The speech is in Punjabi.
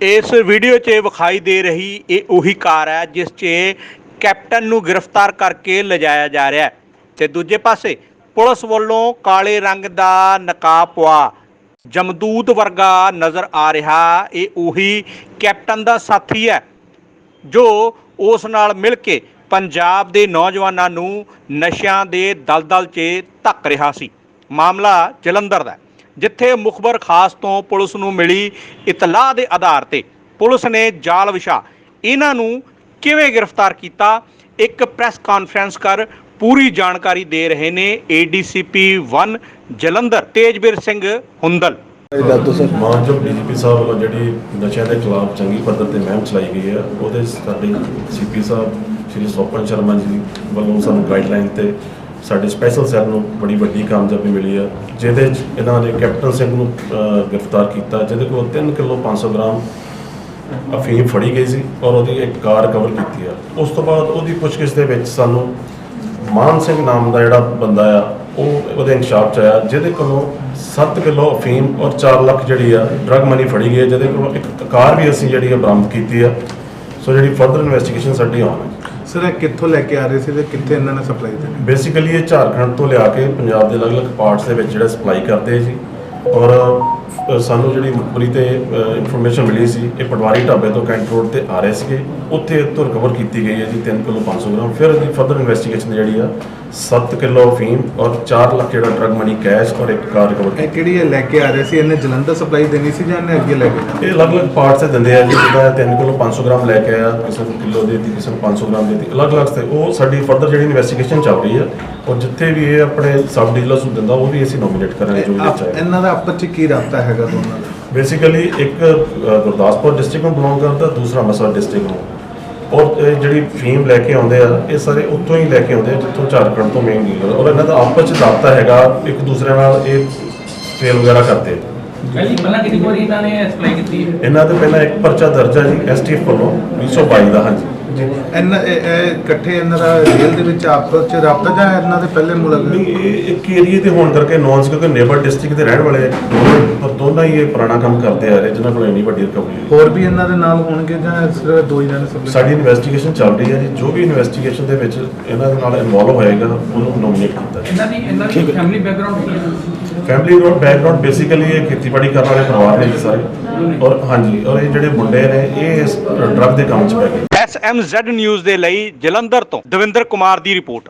ਇਸ ਵੀਡੀਓ 'ਚ ਵਿਖਾਈ ਦੇ ਰਹੀ ਇਹ ਉਹੀ ਕਾਰ ਹੈ ਜਿਸ 'ਚ ਕੈਪਟਨ ਨੂੰ ਗ੍ਰਿਫਤਾਰ ਕਰਕੇ ਲਿਜਾਇਆ ਜਾ ਰਿਹਾ ਹੈ। ਤੇ ਦੂਜੇ ਪਾਸੇ ਪੁਲਿਸ ਵੱਲੋਂ ਕਾਲੇ ਰੰਗ ਦਾ ਨਕਾਬ ਪਵਾ ਜਮਦੂਤ ਵਰਗਾ ਨਜ਼ਰ ਆ ਰਿਹਾ। ਇਹ ਉਹੀ ਕੈਪਟਨ ਦਾ ਸਾਥੀ ਹੈ ਜੋ ਉਸ ਨਾਲ ਮਿਲ ਕੇ ਪੰਜਾਬ ਦੇ ਨੌਜਵਾਨਾਂ ਨੂੰ ਨਸ਼ਿਆਂ ਦੇ ਦਲਦਲ 'ਚ ਧੱਕ ਰਿਹਾ ਸੀ। ਮਾਮਲਾ ਜਲੰਧਰ ਦਾ ਜਿੱਥੇ ਮੁਖਬਰ ਖਾਸ ਤੋਂ ਪੁਲਿਸ ਨੂੰ ਮਿਲੀ ਇਤਲਾਹ ਦੇ ਆਧਾਰ ਤੇ। ਪੁਲਿਸ ਨੇ ਜਾਲ ਵਿਛਾ। ਇਹਨਾਂ ਨੂੰ ਕਿਵੇਂ ਗ੍ਰਿਫਤਾਰ ਕੀਤਾ? ਇੱਕ ਪ੍ਰੈਸ ਕਾਨਫਰੰਸ ਕਰ ਪੂਰੀ ਜਾਣਕਾਰੀ ਦੇ ਰਹੇ ਨੇ ਏਡੀਸੀਪੀ 1 ਜਲੰਧਰ। ਤੇਜਵੀਰ ਸਿੰਘ ਹੁੰਦਲ। ਦੱਸੋ ਸਰ ਮਾਨਯੋਗ ਡੀਜੀਪੀ ਸਾਹਿਬ ਵੱਲੋਂ ਜਿਹੜੀ ਨਸ਼ਿਆਂ ਦੇ ਖਿਲਾਫ ਚੰਗੀ ਪੱਧਰ ਤੇ ਮੁਹਿੰਮ ਚਲਾਈ ਗਈ ਹੈ ਉਹਦੇ ਸਾਡੇ ਸੀਪੀ ਸਾਹਿਬ ਸ਼੍ਰੀ ਸੋਪਨ ਸ਼ਰਮਾ ਜੀ ਵੱਲੋਂ ਸਾਨੂੰ ਗਾਈਡਲਾਈਨ ਤੇ ਸਾਡੇ ਸਪੈਸ਼ਲ ਸੈੱਲ ਨੂੰ ਬੜੀ ਵੱਡੀ ਕਾਮਯਾਬੀ ਮਿਲੀ ਆ, ਜਿਹਦੇ 'ਚ ਇਹਨਾਂ ਨੇ ਕੈਪਟਨ ਸਿੰਘ ਨੂੰ ਗ੍ਰਿਫਤਾਰ ਕੀਤਾ, ਜਿਹਦੇ ਕੋਲ 3 ਕਿਲੋ 500 ਗ੍ਰਾਮ ਅਫੀਮ ਫੜੀ ਗਈ ਸੀ ਔਰ ਉਹਦੀ ਇੱਕ ਕਾਰ ਕਵਰ ਕੀਤੀ ਆ। ਉਸ ਤੋਂ ਬਾਅਦ ਉਹਦੀ ਪੁੱਛਗਿੱਛ ਦੇ ਵਿੱਚ ਸਾਨੂੰ ਮਾਨ ਸਿੰਘ ਨਾਮ ਦਾ ਜਿਹੜਾ ਬੰਦਾ ਆ, ਉਹ ਉਹਦੇ ਇਨਕਸ਼ਾਫ ਚ ਆਇਆ, ਜਿਹਦੇ ਕੋਲੋਂ 7 ਕਿਲੋ ਅਫੀਮ ਔਰ 4 ਲੱਖ ਜਿਹੜੀ ਆ ਡਰਗ ਮਨੀ ਫੜੀ ਗਈ ਹੈ ਜਿਹਦੇ ਕੋਲੋਂ ਇੱਕ ਕਾਰ ਵੀ ਅਸੀਂ ਜਿਹੜੀ ਆ ਬਰਾਮਦ ਕੀਤੀ ਆ। ਸੋ ਜਿਹੜੀ ਫਰਦਰ ਇਨਵੈਸਟੀਗੇਸ਼ਨ ਸਾਡੀ ਆਨ ਹੈ ਸਰ, ਇਹ ਕਿੱਥੋਂ ਲੈ ਕੇ ਆ ਰਹੇ ਸੀ ਤੇ ਕਿੱਥੇ ਇਹਨਾਂ ਨੇ ਸਪਲਾਈ ਦੇਣੀ ਬੇਸਿਕਲੀ ਇਹ ਝਾਰਖੰਡ ਤੋਂ ਲਿਆ ਕੇ ਪੰਜਾਬ ਦੇ ਅਲੱਗ-ਅਲੱਗ ਪਾਰਟਸ ਦੇ ਵਿੱਚ ਜਿਹੜਾ ਸਪਲਾਈ ਕਰਦੇ ਆ ਜੀ ਔਰ ਸਾਨੂੰ ਜਿਹੜੀ ਮੁਖਬਰੀ ਤੇ ਇਨਫੋਰਮੇਸ਼ਨ ਮਿਲੀ ਸੀ ਇਹ ਪਟਵਾਰੀ ਢਾਬੇ ਤੋਂ ਕੈਂਟ ਰੋਡ ਤੇ ਆ ਰਹੇ ਸੀਗੇ। ਉੱਥੇ ਤੋਂ ਰਿਕਵਰ ਕੀਤੀ ਗਈ ਹੈ ਜੀ 3 ਕਿਲੋ 500 ਗ੍ਰਾਮ। ਫਿਰ ਇਹਦੀ ਫਰਦਰ ਇਨਵੈਸਟੀਗੇਸ਼ਨ ਜਿਹੜੀ ਆ 7 ਕਿਲੋ ਅਫੀਮ ਔਰ 4 ਲੱਖ ਜਿਹੜਾ ਡਰਗ ਮਨੀ ਕੈਸ਼ ਔਰ ਇੱਕ ਕਾਰ ਰਿਕਵਰ ਇਹ ਕਿਹੜੀ ਇਹ ਲੈ ਕੇ ਆ ਰਹੇ ਸੀ? ਇਹਨੇ ਜਲੰਧਰ ਸਪਲਾਈ ਦੇਣੀ ਸੀ ਜਾਂ ਇਹਨੇ ਅੱਗੇ ਲੈ ਕੇ? ਇਹ ਅਲੱਗ-ਅਲੱਗ ਪਾਰਟਸ ਤੇ ਦਿੰਦੇ ਆ ਜੀ ਜਿਹਦਾ 3 ਕਿਲੋ 500 ਗ੍ਰਾਮ ਲੈ ਕੇ ਆਇਆ ਕਿਸੇ ਨੂੰ ਕਿਲੋ ਦੇ ਦਿੱਤੀ ਕਿਸੇ ਨੂੰ 500 ਗ੍ਰਾਮ ਦੇ ਦਿੱਤੀ ਅਲੱਗ-ਅਲੱਗ ਤੇ ਉਹ ਸਾਡੀ ਫਰਦਰ ਜਿਹੜੀ ਇਨਵੈਸਟੀਗੇਸ਼ਨ ਚੱਲ ਰਹੀ ਹੈ ਔਰ ਜਿੱਥੇ ਵੀ ਇਹ ਆਪਣੇ ਸਬ ਡੀਲਰਸ ਨੂੰ ਦਿੰਦਾ ਉਹ ਵੀ ਅਸੀਂ ਨੋਮੀਨੇਟ ਕਰਾਂਗੇ ਜੋ ਵੀ ਆਪ- ਚਾਹੇ ਇਹਨਾਂ ਦਾ ਆਪਸ ਚ ਕੀ ਰਾਬਤਾ ਹੈਗਾ ਦੋਨਾਂ ਦਾ ਬੇਸਿਕਲੀ ਇੱਕ ਗੁਰਦਾਸਪੁਰ ਡਿਸਟ੍ਰਿਕਟ ਨੂੰ ਬਿਲੋਂਗ ਕਰਦਾ ਦੂਸਰਾ ਮਸਵਾ ਡਿਸਟ੍ਰਿਕਟ ਨੂੰ। ਔਰ ਇਹ ਜਿਹੜੀ ਫੀਮ ਲੈ ਕੇ ਆਉਂਦੇ ਆ ਇਹ ਸਾਰੇ ਉੱਥੋਂ ਹੀ ਲੈ ਕੇ ਆਉਂਦੇ ਆ ਜਿੱਥੋਂ ਝਾਰਖੰਡ ਤੋਂ ਮੇਨ ਡੀਲਰ ਔਰ ਇਹਨਾਂ ਦਾ ਆਪਸ ਚ ਰਾਬਤਾ ਹੈਗਾ ਇੱਕ ਦੂਸਰੇ ਨਾਲ ਇਹ ਸੇਲ ਵਗੈਰਾ ਕਰਦੇ। ਪਹਿਲੀ ਪਹਿਲਾਂ ਕਿੰਨੀ ਵਾਰੀ ਇਹਨਾਂ ਨੇ ਅਪਲਾਈ ਕੀਤੀ ਇਹਨਾਂ ਦੇ ਪਹਿਲਾਂ ਇੱਕ ਪਰਚਾ ਦਰਜ ਹੈ ਜੀ ਐਸਟੀਐਫ ਵੱਲੋਂ 222 ਦਾ ਹਾਂਜੀ। ਇਹਨਾਂ ਇਹ ਇਹ ਇਕੱਠੇ ਇਹਨਾਂ ਦਾ ਜੇਲ੍ਹ ਦੇ ਵਿੱਚ ਆਪਸ ਚ ਰਾਬਤਾ ਜਾਂ ਇਹਨਾਂ ਦੇ ਪਹਿਲੇ ਨਹੀਂ ਮੁਲਾਕਾਤ ਇਹ ਇੱਕ ਏਰੀਏ ਤੇ ਹੋਣ ਕਰਕੇ ਨੌਨ ਕਿਉਂਕਿ ਨੇਬਰ ਡਿਸਟ੍ਰਿਕਟ ਦੇ ਰਹਿਣ ਵਾਲੇ ਆ, ਦੋਨੋਂ ਪਰ ਦੋਨਾਂ ਹੀ ਇਹ ਪੁਰਾਣਾ ਕੰਮ ਕਰਦੇ ਆ ਰਹੇ ਜਿਨ੍ਹਾਂ ਕੋਲ ਇੰਨੀ ਵੱਡੀ ਰਿਕਵਰੀ ਹੋਈ ਹੋਰ ਵੀ ਇਹਨਾਂ ਦੇ ਨਾਲ ਹੋਣਗੇ ਜਾਂ ਸਿਰਫ ਦੋ ਹੀ ਜਣੇ ਸਪਲਾਈ ਸਾਡੀ ਇਨਵੈਸਟੀਗੇਸ਼ਨ ਚੱਲ ਰਹੀ ਹੈ ਜੀ। ਜੋ ਵੀ ਇਨਵੈਸਟੀਗੇਸ਼ਨ ਦੇ ਵਿੱਚ ਇਹਨਾਂ ਦੇ ਨਾਲ ਇਨਵੋਲਵ ਹੋਏਗਾ ਉਹਨੂੰ ਨੋਮੀਨੇਟ ਕੀਤਾ ਇਹਨਾਂ ਦੀ ਇਹਨਾਂ ਦੀ ਫੈਮਿਲੀ ਬੈਕਗ੍ਰਾਉਂਡ ਕੀ ਹੈ? ਫੈਮਿਲੀ ਰੋਡ ਬੈਕਗ੍ਰਾਉਂਡ ਬੇਸਿਕਲੀ ਇਹ ਖੇਤੀਬਾੜੀ ਕਰਨ ਵਾਲੇ ਪਰਿਵਾਰ ਨੇ ਜੀ ਸਾਰੇ। ਔਰ ਹਾਂਜੀ ਔਰ ਇਹ ਜਿਹੜੇ ਮੁੰਡੇ ਨੇ ਇਹ ਇਸ ਡਰੱਗ ਦੇ ਕੰਮ 'ਚ ਪੈ ਗਏ। ਐਸਐਮਜ਼ੈਡ ਨਿਊਜ਼ ਦੇ ਲਈ ਜਲੰਧਰ ਤੋਂ ਦਵਿੰਦਰ ਕੁਮਾਰ ਦੀ ਰਿਪੋਰਟ।